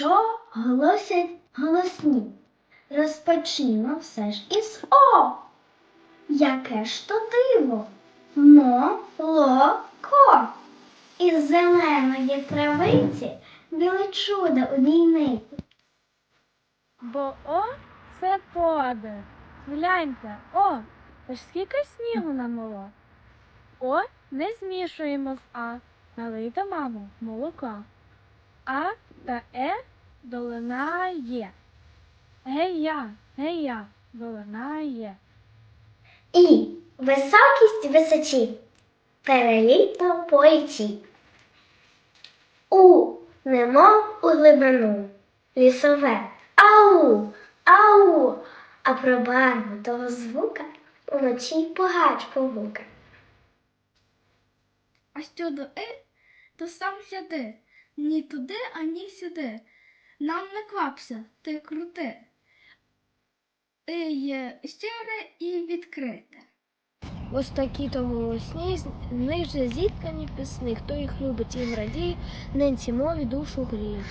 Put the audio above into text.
що голосять голосні. Розпочнімо все ж із О. Яке ж то диво? Молоко. Із зеленої травиці біле чудо обійми. Бо О це подих. Гляньте, О, та ж скільки снігу намело. О не змішуємо з А. Налийте, мамо, молока. А та Е долинає. Гей-я, гей-я, долинає. І високість височі, перелітно політі. У, немов у глибину, лісове, ау, ау, а про барву того звука уночі погач погука. А щодо «и», то сам сяди. Ні туди, ані сюди. Нам не квапся, ти крути. Є щире і відкрите. Ось такі то голосні, з них зіткані пісни. Хто їх любить, їм радіє, ненці мові душу гріє.